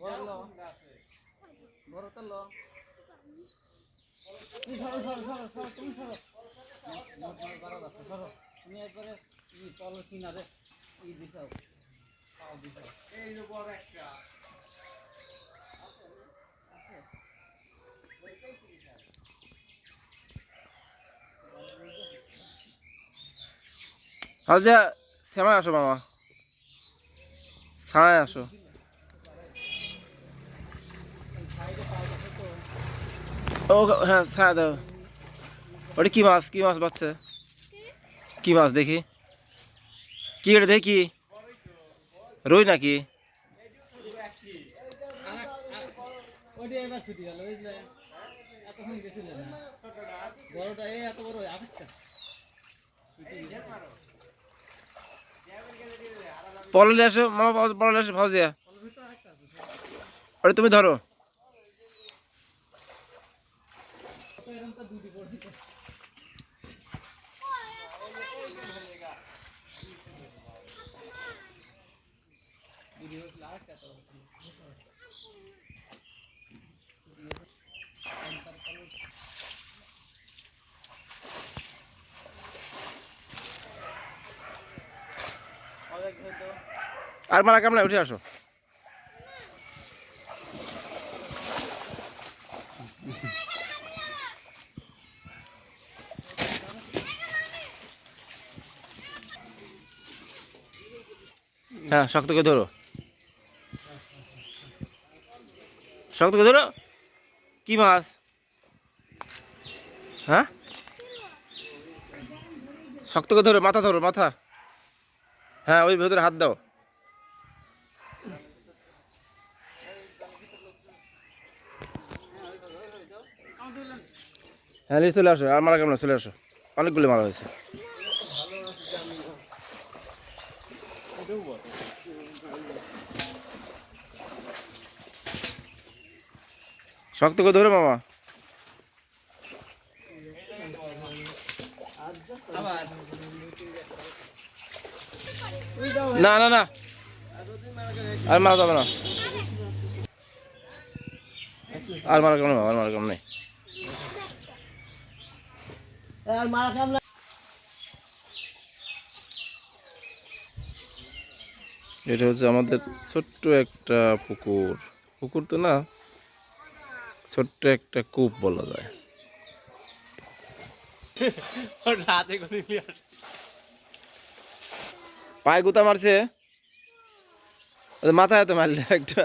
বড় লো বড় তো লো। তুমি একবারে ই কিনারে ই দিছাও। পাও দিছাও। এই যে বড় একটা। আচ্ছা শ্যামায় আসো মামা। ছাড়ায় আসো। ও হ্যাঁ ছাড়া দাও। ওটা কি মাছ? কি মাছ বাচ্চা? কি মাছ দেখি? কি এটা দেখি? রই নাকি? বড়টা এত বড় আরেকটা পললে আসো মামা পললে আসো ভাও দিয়া। ওটা তুমি ধরো। আর মারা কামড়ায় উঠে আসো। হ্যাঁ শক্ত করে ধরো। শক্ত করে ধরো। কি মাছ? হ্যাঁ? শক্ত করে ধরো, মাথা ধরো, মাথা। হ্যাঁ ওই ভেতরে হাত দাও। হ্যাঁ চলে আসো, আর মারা কেমন চলে আসো। অনেকগুলো মারা হয়েছে। শক্ত করে ধরো মামা। না না না। আর মারা যাবে না। আর মারা কেমন আর মারা কেমন নেই এটা হচ্ছে আমাদের ছোট্ট একটা পুকুর। পুকুর তো না, ছোট্ট একটা কূপ বলা যায়। রাতে পায়ে গুতা মারছে। মাথায় তো মারলে একটা।